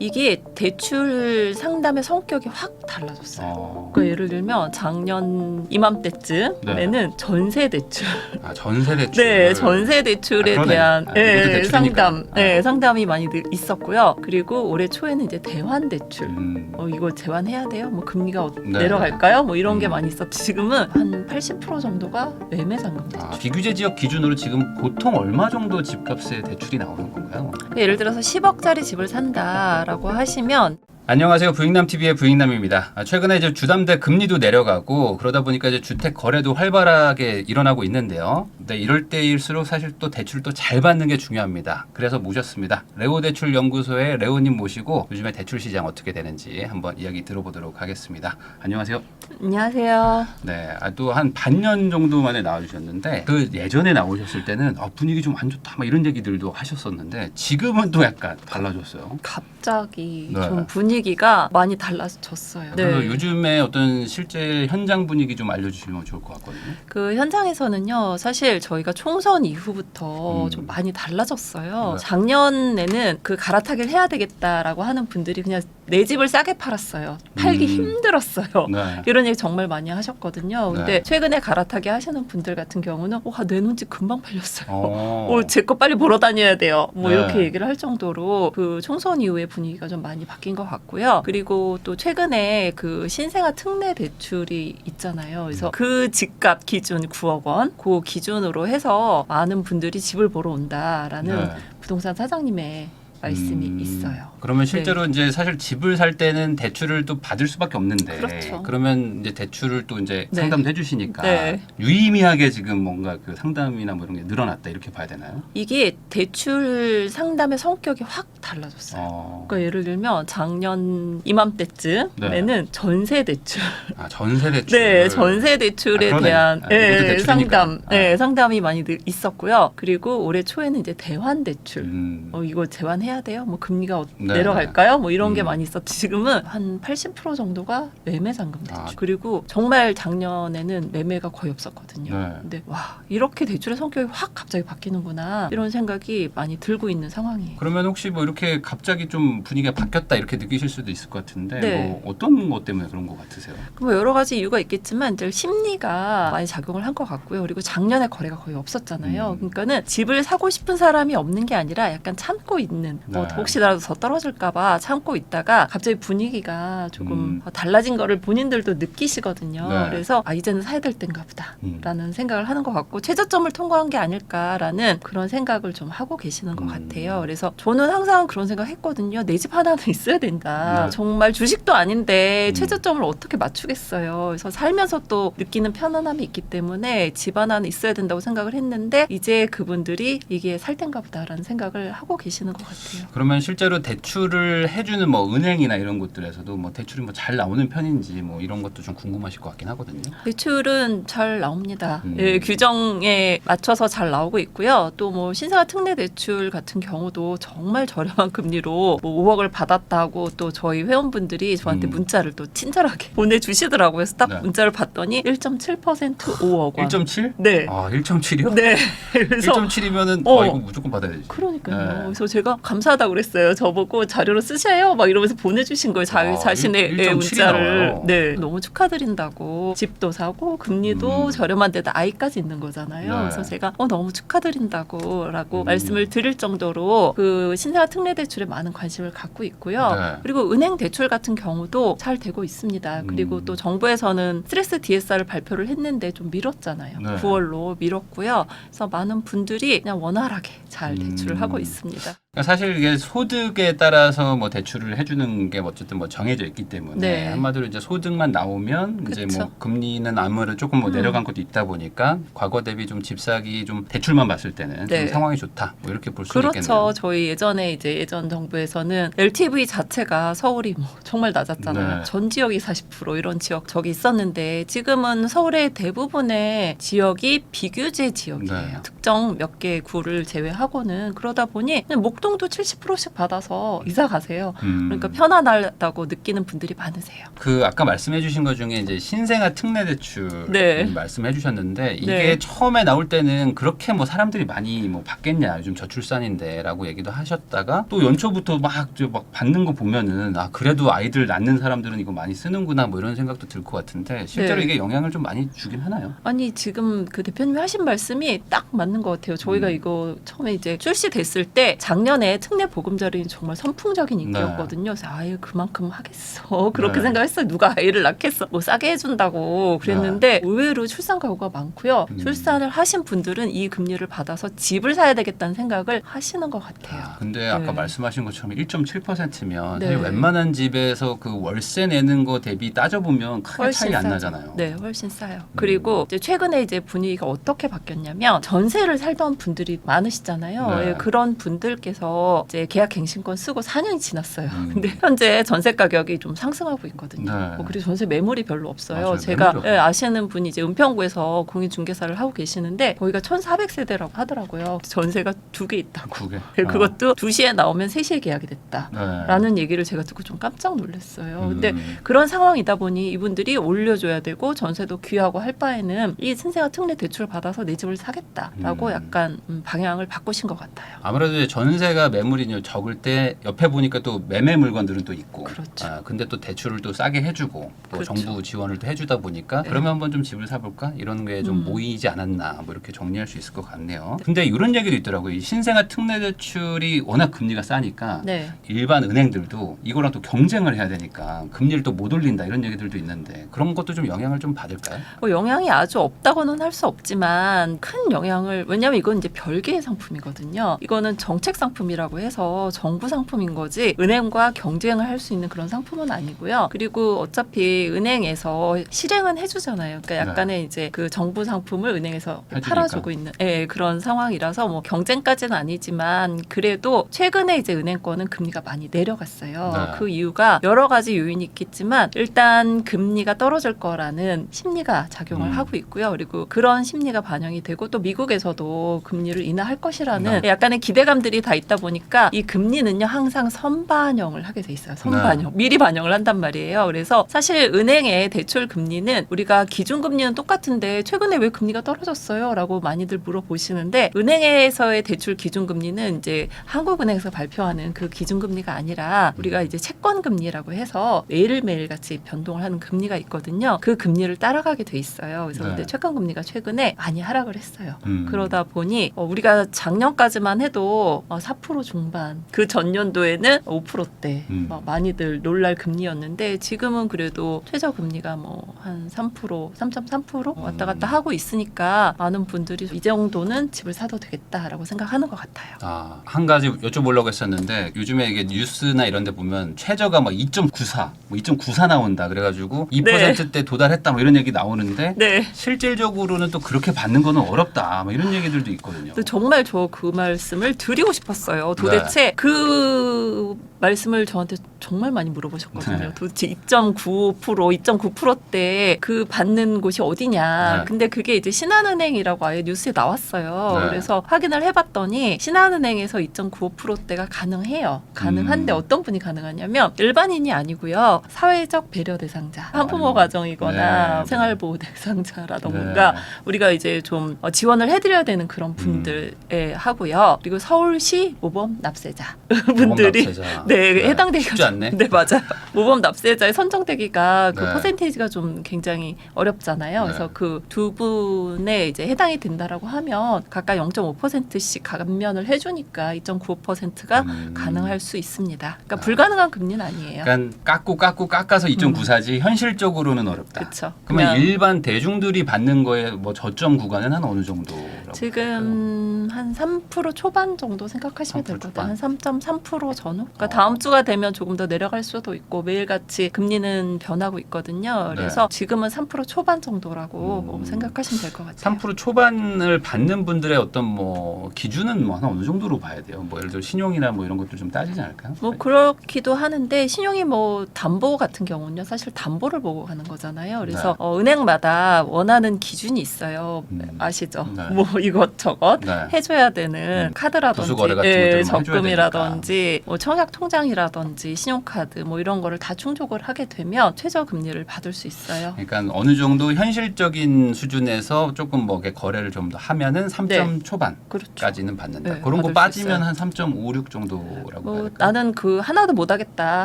이게 대출 상담의 성격이 확 달라졌어요. 어. 그러니까 예를 들면 작년 이맘때쯤에는 전세 대출, 아, 전세 대출. 네 전세 대출에 아, 그러네. 대한 아, 예, 이것도 대출이니까. 상담, 네 아. 상담이 많이 늘 있었고요. 그리고 올해 초에는 이제 대환 대출. 음. 어 이거 재환해야 돼요? 뭐 금리가 어- 네. 내려갈까요? 뭐 이런 게 음. 많이 있었. 지금은 한 80% 정도가 매매 상담 대출. 아, 비규제 지역 기준으로 지금 보통 얼마 정도 집값에 대출이 나오는 건가요? 예를 들어서 10억짜리 집을 산다 라고 하시면 안녕하세요. 부익남 TV의 부익남입니다. 아, 최근에 이제 주담대 금리도 내려가고 그러다 보니까 이제 주택 거래도 활발하게 일어나고 있는데요. 근데 이럴 때일수록 사실 또 대출을 또잘 받는 게 중요합니다. 그래서 모셨습니다. 레오 대출 연구소의 레오님 모시고 요즘에 대출 시장 어떻게 되는지 한번 이야기 들어보도록 하겠습니다. 안녕하세요. 안녕하세요. 네, 아, 또한 반년 정도 만에 나와주셨는데 그 예전에 나오셨을 때는 아, 분위기 좀 안 좋다 막 이런 얘기들도 하셨었는데 지금은 또 약간 달라졌어요. 갑자기 네. 좀 분위기 가 많이 달라졌어요. 그래서 요즘에 어떤 실제 현장 분위기 좀 알려주시면 좋을 것 같거든요. 그 현장에서는요, 사실 저희가 총선 이후부터 음. 좀 많이 달라졌어요. 네. 작년에는 그 갈아타기를 해야 되겠다라고 하는 분들이 그냥 내 집을 싸게 팔았어요. 팔기 음. 힘들었어요. 네. 이런 얘기 정말 많이 하셨거든요. 근데 네. 최근에 갈아타기 하시는 분들 같은 경우는 와, 내놓은 집 금방 팔렸어요. 어. 어, 제거 빨리 보러 다녀야 돼요. 뭐 네. 이렇게 얘기를 할 정도로 그 총선 이후에 분위기가 좀 많이 바뀐 것 같고 요. 그리고 또 최근에 그 신생아 특례 대출이 있잖아요. 그래서 음. 그 집값 기준 9억 원, 그 기준으로 해서 많은 분들이 집을 보러 온다라는 네. 부동산 사장님의 말씀이 음, 있어요. 그러면 실제로 이제 사실 집을 살 때는 대출을 또 받을 수밖에 없는데 그렇죠. 그러면 이제 대출을 또 이제 네. 상담도 해주시니까 네. 유의미하게 지금 뭔가 그 상담이나 뭐 이런 게 늘어났다 이렇게 봐야 되나요? 이게 대출 상담의 성격이 확 달라졌어요. 어. 그러니까 예를 들면 작년 이맘때쯤에는 네. 전세 대출, 아 전세 대출. 네 전세 대출에 아. 대한 아, 대출이니까. 상담, 예, 아. 상담이 많이 늘 있었고요. 그리고 올해 초에는 이제 대환 대출. 음. 어 이거 재환해야 돼요? 뭐 금리가 어- 네. 내려갈까요? 뭐 이런 게 음. 많이 있었. 지금은 한 80% 정도가 매매 상담 대출. 아. 그리고 정말 작년에는 매매가 거의 없었거든요. 네. 근데 와 이렇게 대출의 성격이 확 갑자기 바뀌는구나 이런 생각이 많이 들고 있는 상황이에요. 그러면 혹시 뭐 이렇게 갑자기 좀 분위기가 바뀌었다 이렇게 느끼실 수도 있을 것 같은데 네. 뭐 어떤 것 때문에 그런 것 같으세요? 뭐 여러 가지 이유가 있겠지만 이제 심리가 많이 작용을 한 것 같고요. 그리고 작년에 거래가 거의 없었잖아요. 음. 그러니까는 집을 사고 싶은 사람이 없는 게 아니라 약간 참고 있는 뭐 네. 혹시라도 더 떨어질 까봐 참고 있다가 갑자기 분위기가 조금 음. 달라진 거를 본인들도 느끼시거든요. 네. 그래서 아 이제는 사야 될 때인가 보다. 음. 라는 생각을 하는 것 같고 최저점을 통과한 게 아닐까라는 그런 생각을 좀 하고 계시는 것 음. 같아요. 그래서 저는 항상 그런 생각 했거든요. 내 집 하나는 있어야 된다. 네. 정말 주식도 아닌데 음. 최저점을 어떻게 맞추겠어요. 그래서 살면서 또 느끼는 편안함이 있기 때문에 집 하나는 있어야 된다고 생각을 했는데 이제 그분들이 이게 살 땐가 보다라는 생각을 하고 계시는 것 같아요. 그러면 실제로 대출 을 해주는 뭐 은행이나 이런 곳들에서도 뭐 대출이 뭐 잘 나오는 편인지 뭐 이런 것도 좀 궁금하실 것 같긴 하거든요. 대출은 잘 나옵니다. 음. 예, 규정에 맞춰서 잘 나오고 있고요. 또 뭐 신생아 특례 대출 같은 경우도 정말 저렴한 금리로 뭐 5억을 받았다고 또 저희 회원분들이 저한테 음. 문자를 또 친절하게 보내주시더라고요. 그래서 딱 네. 문자를 봤더니 1.7% 5억 원. 1.7? 네. 아 1.7이요? 네. 그래서 1.7이면은 어. 아 이거 무조건 받아야지. 그러니까요. 네. 그래서 제가 감사하다고 그랬어요. 저보고 자료로 쓰세요. 막 이러면서 보내주신 거예요. 자, 아, 자신의 일- 예, 1.7이 문자를. 나와요. 네. 너무 축하드린다고. 집도 사고 금리도 음. 저렴한 데다 아이까지 있는 거잖아요. 네. 그래서 제가 어, 너무 축하드린다고 라고 음. 말씀을 드릴 정도로 그 신생아 특례 대출에 많은 관심을 갖고 있고요. 네. 그리고 은행 대출 같은 경우도 잘 되고 있습니다. 그리고 음. 또 정부에서는 스트레스 DSR을 발표를 했는데 좀 미뤘잖아요. 네. 9월로 미뤘고요. 그래서 많은 분들이 그냥 원활하게 잘 대출을 음. 하고 있습니다. 그러니까 사실 이게 소득에 따라서 뭐 대출을 해주는 게 어쨌든 뭐 정해져 있기 때문에 네. 한마디로 이제 소득만 나오면 이제 그쵸. 뭐 금리는 아무래도 조금 뭐 음. 내려간 것도 있다 보니까 과거 대비 좀 집사기 좀 대출만 봤을 때는 네. 좀 상황이 좋다 뭐 이렇게 볼 수 있겠네요. 그렇죠. 저희 예전에 이제 예전 정부에서는 LTV 자체가 서울이 뭐 정말 낮았잖아요. 네. 전 지역이 40% 이런 지역 저기 있었는데 지금은 서울의 대부분의 지역이 비규제 지역이에요. 네. 특정 몇개 구를 제외하고는 그러다 보니 그냥 용돈도 70%씩 받아서 이사 가세요. 음. 그러니까 편안하다고 느끼는 분들이 많으세요. 그 아까 말씀해주신 것 중에 이제 신생아 특례 대출 네. 말씀해주셨는데 이게 네. 처음에 나올 때는 그렇게 뭐 사람들이 많이 뭐 받겠냐 요즘 저출산인데라고 얘기도 하셨다가 또 연초부터 막, 저막 받는 거 보면은 아 그래도 아이들 낳는 사람들은 이거 많이 쓰는구나 뭐 이런 생각도 들 것 같은데 실제로 네. 이게 영향을 좀 많이 주긴 하나요? 아니 지금 그 대표님이 하신 말씀이 딱 맞는 것 같아요. 저희가 음. 이거 처음에 이제 출시됐을 때 작년 에 특례 보금자리는 정말 선풍적인 인기였거든요. 그래서 아유 그만큼 하겠어 그렇게 네. 생각했어요. 누가 아이를 낳겠어? 뭐 싸게 해준다고 그랬는데 의외로 출산 가구가 많고요. 음. 출산을 하신 분들은 이 금리를 받아서 집을 사야 되겠다는 생각을 하시는 것 같아요. 아, 근데 아까 네. 말씀하신 것처럼 1.7%면 네. 사실 웬만한 집에서 그 월세 내는 거 대비 따져보면 크게 차이 안 싸죠. 나잖아요. 네, 훨씬 싸요. 그리고 이제 최근에 이제 분위기가 어떻게 바뀌었냐면 전세를 살던 분들이 많으시잖아요. 네. 예, 그런 분들께서 이제 계약 갱신권 쓰고 4년이 지났어요. 음. 근데 현재 전세 가격이 좀 상승하고 있거든요. 네. 뭐 그리고 전세 매물이 별로 없어요. 맞아요. 제가 매물이 예, 아시는 분이 이제 은평구에서 공인중개사를 하고 계시는데 거기가 1,400세대라고 하더라고요. 전세가 두 개 있다. 그게 네, 그것도 2시에 나오면 3시에 계약이 됐다. 어. 네. 라는 얘기를 제가 듣고 좀 깜짝 놀랐어요. 근데 음. 그런 상황이다 보니 이분들이 올려줘야 되고 전세도 귀하고 할 바에는 이 신생아 특례 대출 받아서 내 집을 사겠다라고 음. 약간 음, 방향을 바꾸신 것 같아요. 아무래도 이제 전세 가 매물이 적을 때 옆에 보니까 또 매매 물건들은 또 있고 그렇죠. 아, 근데 또 대출을 또 싸게 해주고 또 그렇죠. 정부 지원을 또 해주다 보니까 네. 그러면 한번 좀 집을 사볼까 이런 게좀 음. 모이지 않았나 뭐 이렇게 정리할 수 있을 것 같네요. 근데 이런 얘기도 있더라고요. 이 신생아 특례 대출이 워낙 금리가 싸니까 네. 일반 은행들도 이거랑 또 경쟁을 해야 되니까 금리를 또 못 올린다 이런 얘기들도 있는데 그런 것도 좀 영향을 좀 받을까요? 뭐 영향이 아주 없다고는 할 수 없지만 큰 영향을 왜냐하면 이건 이제 별개의 상품이거든요. 이거는 정책 상품 이라고 해서 정부 상품인 거지 은행과 경쟁을 할 수 있는 그런 상품은 아니고요. 그리고 어차피 은행에서 실행은 해주잖아요. 그러니까 약간의 이제 그 정부 상품을 은행에서 네. 해주니까. 팔아주고 있는 예, 그런 상황이라서 뭐 경쟁까지는 아니지만 그래도 최근에 이제 은행권은 금리가 많이 내려갔어요. 네. 그 이유가 여러 가지 요인이 있겠지만 일단 금리가 떨어질 거라는 심리가 작용을 음. 하고 있고요. 그리고 그런 심리가 반영이 되고 또 미국에서도 금리를 인하할 것이라는 네. 약간의 기대감들이 다 있다 보니까 이 금리는요 항상 선반영을 하게 돼 있어요. 선반영 네. 미리 반영을 한단 말이에요. 그래서 사실 은행의 대출 금리는 우리가 기준 금리는 똑같은데 최근에 왜 금리가 떨어졌어요?라고 많이들 물어보시는데 은행에서의 대출 기준 금리는 이제 한국은행에서 발표하는 그 기준 금리가 아니라 우리가 이제 채권 금리라고 해서 매일 매일 같이 변동을 하는 금리가 있거든요. 그 금리를 따라가게 돼 있어요. 그래서 네. 근데 채권 금리가 최근에 많이 하락을 했어요. 음. 그러다 보니 어, 우리가 작년까지만 해도 어, 4% 중반 그 전년도에는 5%대 음. 막 많이들 놀랄 금리였는데 지금은 그래도 최저 금리가 뭐 한 3% 3.3% 왔다 갔다 음. 하고 있으니까 많은 분들이 이 정도는 집을 사도 되겠다라고 생각하는 것 같아요. 아, 한 가지 여쭤보려고 했었는데 요즘에 이게 뉴스나 이런 데 보면 최저가 막 2.94, 뭐 2.94 나온다. 그래가지고 2%대 도달했다 뭐 이런 얘기 나오는데 네. 실질적으로는 또 그렇게 받는 거는 어렵다. 뭐 이런 얘기들도 있거든요. 근데 정말 저 그 말씀을 드리고 싶었어요. 도대체 네. 그 말씀을 저한테 정말 많이 물어보셨거든요. 네. 도대체 2.95% 2.9%대 그 받는 곳이 어디냐. 네. 근데 그게 이제 신한은행이라고 아예 뉴스에 나왔어요. 네. 그래서 확인을 해봤더니 신한은행에서 2.95%대가 가능해요. 가능한데 음. 어떤 분이 가능하냐면 일반인이 아니고요. 사회적 배려 대상자, 한부모 아이고. 가정이거나 네. 생활보호 대상자라던가 네. 우리가 이제 좀 어, 지원을 해드려야 되는 그런 분들에 하고요. 그리고 서울시 모범 납세자 분들이 납세자. 네, 해당되기가 쉽지 않네. 네 맞아요. 모범 납세자의 선정되기가 그 네. 퍼센테이지가 좀 굉장히 어렵잖아요. 네. 그래서 그 두 분에 이제 해당이 된다라고 하면 각각 0.5%씩 감면을 해주니까 2.95%가 음. 가능할 수 있습니다. 그러니까 아. 불가능한 금리는 아니에요. 그러니까 깎고 깎고 깎아서 2.94지 현실적으로는 어렵다. 그렇죠. 그러면 일반 대중들이 받는 거에 뭐 저점 구간은 한 어느 정도? 지금 한 3% 초반 정도 생각하시면 될3%것 같아요. 한 3.3% 전후. 그러니까 어. 다음 주가 되면 조금 더 내려갈 수도 있고 매일같이 금리는 변하고 있거든요. 그래서 지금은 3% 초반 정도라고 네. 음. 생각하시면 될 것 같아요. 3% 초반을 받는 분들의 어떤 뭐 기준은 뭐한 어느 정도로 봐야 돼요? 뭐 예를 들어 신용이나 뭐 이런 것도 좀 따지지 않을까요? 뭐 그렇기도 하는데 신용이 뭐 담보 같은 경우는요 사실 담보를 보고 가는 거잖아요. 그래서 네. 어, 은행마다 원하는 기준이 있어요. 음. 아시죠? 네. 뭐 이것저것 네. 해줘야 되는 음. 카드라든지 부수거래 같은 것들을 뭐 해줘야 적금이라든지 뭐 청약 통장이라든지 신용카드 뭐 이런 거를 다 충족을 하게 되면 최저 금리를 받을 수 있어요. 그러니까 어느 정도 현실적인 수준에서 조금 뭐 이렇게 거래를 좀 더 하면은 3점 네. 초반까지는 그렇죠. 받는다. 네, 그런 거 받을 수 빠지면. 한 3.56 정도라고 뭐 될까? 나는 그 하나도 못 하겠다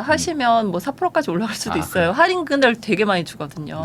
하시면 뭐 4%까지 올라갈 수도 아, 있어요. 할인금을 되게 많이 주거든요.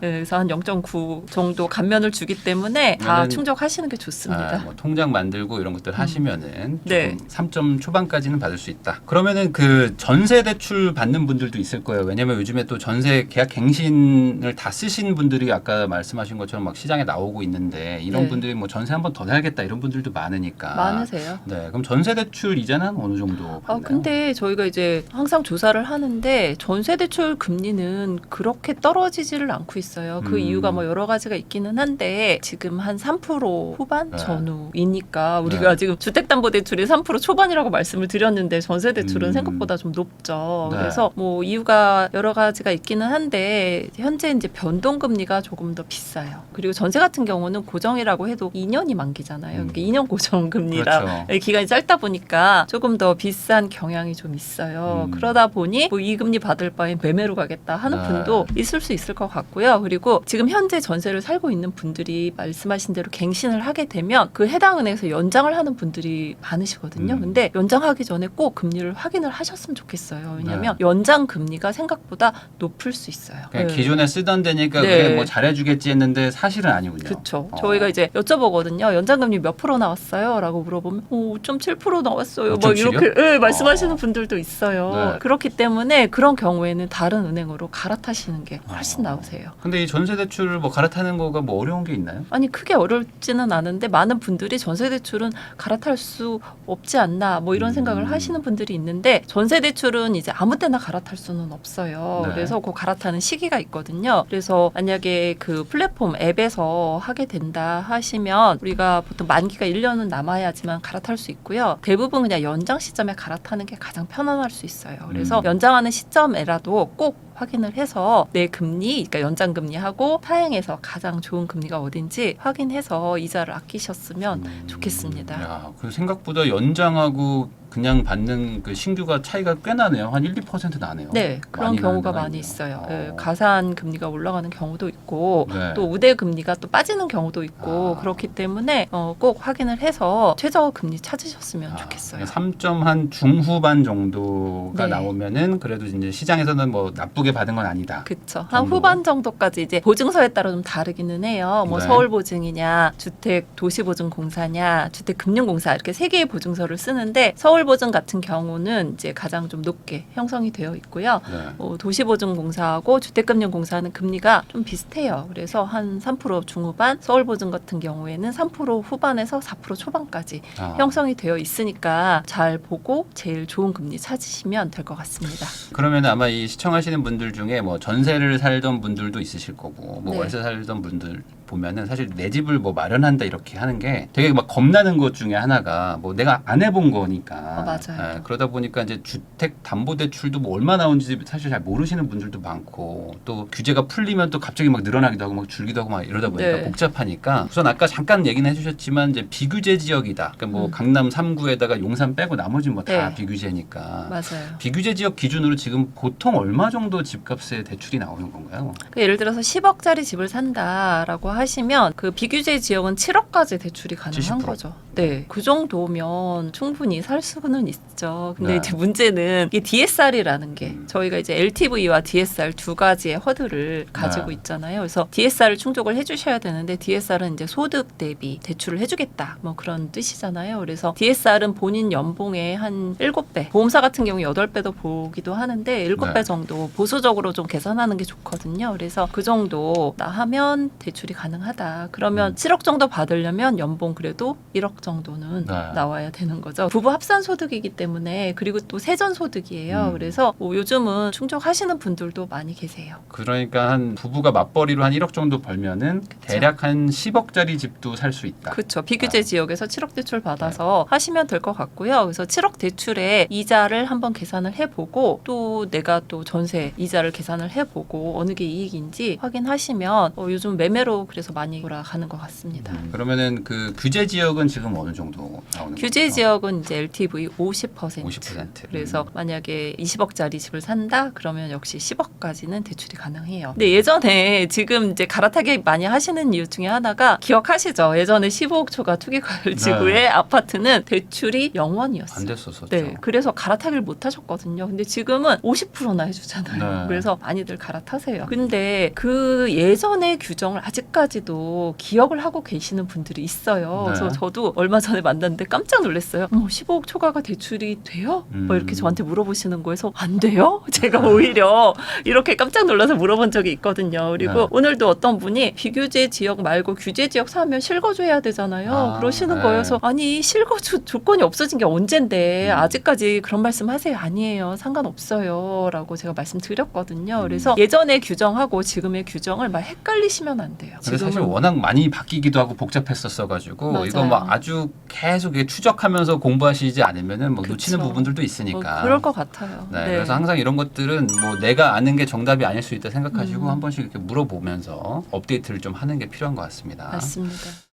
네. 네, 그래서 한 0.9 정도 감면을 주기 때문에 다 그러면은 충족하시는 게 좋습니다. 아, 뭐 통장 만들고 이런 것들 하시면은 네. 조금 3점 초반까지는 받을 수 있다. 그러면은 그 전세 대출 받는 분들도 있을 거예요. 왜냐면 요즘에 또 전세 계약 갱신을 다 쓰신 분들이 아까 말씀하신 것처럼 막 시장에 나오고 있는데 이런 네. 분들이 뭐 전세 한 번더 사야겠다 이런 분들도 많으니까. 많으세요. 네, 그럼 전세 대출 이자는 어느 정도 받나요? 아, 근데 저희가 이제 항상 조사를 하는데 전세 대출 금리는 그렇게 떨어지지를 않고 있어요. 그 음. 이유가 뭐 여러 가지가 있기는 한데 지금 한 3% 후반 네. 전후이니까 우리가 네. 지금 주택담보대출이 3% 초반이라고 말씀을 드렸는데 전세 대출은 음. 생각보다 좀 높죠. 네. 그래서 뭐 이유가 여러 가지가 있기는 한데 현재 이제 변동 금리가 조금 더 비싸요. 그리고 전세 같은 경우는 고정이라고 해도 2년이 만기잖아요. 음. 그러니까 2년 고정 금리라 그렇죠. 이 기간이 짧다 보니까 조금 더 비싼 경향이 좀 있어요. 음. 그러다 보니 뭐 이 금리 받을 바엔 매매로 가겠다 하는 네. 분도 있을 수 있을 것 같고요. 그리고 지금 현재 전세를 살고 있는 분들이 말씀하신 대로 갱신을 하게 되면 그 해당 은행에서 연장을 하는 분들이 많으시거든요. 음. 근데 연장하기 전에 꼭 금리를 확인을 하셨으면 좋겠어요. 왜냐하면 네. 연장 금리가 생각보다 높을 수 있어요. 그냥 네. 기존에 쓰던 데니까 네. 그게 뭐 잘해주겠지 했는데 사실은 아니군요. 그렇죠. 어. 저희가 이제 여쭤보거든요. 연장금리 몇 프로 나왔어요? 라고 물어보면 오, 5.7% 나왔어요. 뭐5.7 이요? 이렇게 예, 말씀하시는 어. 분들도 있어요. 네. 그렇기 때문에 그런 경우에는 다른 은행으로 갈아타시는 게 훨씬 어. 나으세요. 근데 이 전세 대출 뭐 갈아타는 거가 뭐 어려운 게 있나요? 아니 크게 어렵지는 않 은데 많은 분들이 전세 대출은 갈아탈 수 없지 않나 뭐 이런 음. 생각을 하시는 분들이 있는데 전세 대출은 이제 아무 때나 갈아탈 수는 없어요. 네. 그래서 그 갈아타는 시기가 있거든요. 그래서 만약에 그 플랫폼 앱에서 하게 된다 하시면 우리가 보통 만기가 1년은 남아야지만 갈아탈 수 있고요. 대부분 그냥 연장 시점에 갈아타는 게 가장 편안할 수 있어요. 그래서 음. 연장하는 시점에라도 꼭 확인을 해서 내 금리, 그러니까 연장 금리하고 타행에서 가장 좋은 금리가 어딘지 확인해서 이자를 아끼셨으면 음. 좋겠습니다. 야, 그 생각보다 연장하고 그냥 받는 그 신규가 차이가 꽤 나네요. 한 1, 2% 나네요. 네, 그런 많이 경우가 많이 아니에요. 있어요. 어. 예, 가산 금리가 올라가는 경우도 있고 네. 또 우대 금리가 또 빠지는 경우도 있고 아. 그렇기 때문에 어, 꼭 확인을 해서 최저 금리 찾으셨으면 아, 좋겠어요. 3점 한 중후반 정도가 네. 나오면은 그래도 이제 시장에서는 뭐 나쁘게 받은 건 아니다. 그렇죠. 한 정도. 후반 정도까지 이제 보증서에 따라 좀 다르기는 해요. 뭐 네. 서울 보증이냐, 주택 도시 보증 공사냐, 주택 금융 공사 이렇게 세 개의 보증서를 쓰는데 서울 보증 같은 경우는 이제 가장 좀 높게 형성이 되어 있고요. 네. 어, 도시보증공사하고 주택금융공사는 금리가 좀 비슷해요. 그래서 한 3% 중후반, 서울보증 같은 경우에는 3% 후반에서 4% 초반까지 아. 형성이 되어 있으니까 잘 보고 제일 좋은 금리 찾으시면 될 것 같습니다. 그러면 아마 이 시청하시는 분들 중에 뭐 전세를 살던 분들도 있으실 거고 뭐 네. 월세 살던 분들 보면은 사실 내 집을 뭐 마련한다 이렇게 하는 게 되게 막 겁나는 것 중에 하나가 뭐 내가 안 해본 거니까 어, 맞아요. 예, 그러다 보니까 이제 주택 담보 대출도 뭐 얼마 나오는지 사실 잘 모르시는 분들도 많고 또 규제가 풀리면 또 갑자기 막 늘어나기도 하고 막 줄기도 하고 막 이러다 보니까 네. 복잡하니까 우선 아까 잠깐 얘기는 해주셨지만 이제 비규제 지역이다 그러니까 뭐 음. 강남 3구에다가 용산 빼고 나머지 뭐다 네. 비규제니까 맞아요. 비규제 지역 기준으로 지금 보통 얼마 정도 집값에 대출이 나오는 건가요? 그 예를 들어서 10억짜리 집을 산다라고 하시면 그 비규제 지역은 7억까지 대출이 가능한 70%? 거죠. 네, 그 정도면 충분히 살 수는 있죠. 근데 네. 이제 문제는 이게 DSR이라는 게 음. 저희가 이제 LTV와 DSR 두 가지의 허들을 가지고 네. 있잖아요. 그래서 DSR을 충족을 해주셔야 되는데 DSR은 이제 소득 대비 대출을 해주겠다 뭐 그런 뜻이잖아요. 그래서 DSR은 본인 연봉의 한 7배, 보험사 같은 경우 8배도 보기도 하는데 7배 네. 정도 보수적으로 좀 계산하는 게 좋거든요. 그래서 그 정도 나 하면 대출이 가능 하다. 그러면 음. 7억 정도 받으려면 연봉 그래도 1억 정도는 네. 나와야 되는 거죠. 부부 합산 소득이기 때문에 그리고 또 세전 소득이에요. 음. 그래서 뭐 요즘은 충족하시는 분들도 많이 계세요. 그러니까 한 부부가 맞벌이로 한 1억 정도 벌면은 대략 한 10억짜리 집도 살 수 있다. 그렇죠. 비규제 아. 지역에서 7억 대출 받아서 하시면 될 것 같고요. 그래서 7억 대출에 이자를 한번 계산을 해보고 또 내가 또 전세 이자를 계산을 해보고 어느 게 이익인지 확인하시면 어, 요즘 매매로 그래서 많이 돌아가는 것 같습니다. 음, 그러면은 그 규제 지역은 지금 어느 정도 나오는 규제 거죠? 지역은 이제 LTV 50%. 50%. 그래서 음. 만약에 20억짜리 집을 산다 그러면 역시 10억까지는 대출이 가능해요. 근데 예전에 지금 이제 갈아타기 많이 하시는 이유 중에 하나가 기억하시죠? 예전에 15억 초과 투기 과열 지구의 아파트는 대출이 0원이었어요. 안 됐었었죠. 네, 그래서 갈아타기를 못 하셨거든요. 근데 지금은 50%나 해주잖아요. 네. 그래서 많이들 갈아타세요. 근데 그 예전의 규정을 아직까지 도 기억을 하고 계시는 분들이 있어요. 네. 그래서 저도 얼마 전에 만났는데 깜짝 놀랐어요. 어머, 15억 초과가 대출이 돼요? 뭐 이렇게 음. 저한테 물어보시는 거에서 안 돼요? 제가 오히려 이렇게 깜짝 놀라서 물어본 적이 있거든요. 그리고 네. 오늘도 어떤 분이 비규제 지역 말고 규제 지역 사면 실거주 해야 되잖아요. 아, 그러시는 네. 그래서 아니 실거주 조건이 없어진 게 언젠데 음. 아직까지 그런 말씀 하세요. 아니에요. 상관없어요. 라고 제가 말씀드렸거든요. 음. 그래서 예전의 규정하고 지금의 규정을 막 헷갈리시면 안 돼요. 근데 사실 워낙 많이 바뀌기도 하고 복잡했었어가지고 맞아요. 이거 막 아주 계속 이게 추적하면서 공부하시지 않으면은 뭐 그쵸. 놓치는 부분들도 뭐 있으니까. 그럴 것 같아요. 네, 그래서 항상 이런 것들은 뭐 내가 아는 게 정답이 아닐 수 있다 생각하시고 음. 한 번씩 이렇게 물어보면서 업데이트를 좀 하는 게 필요한 것 같습니다. 맞습니다.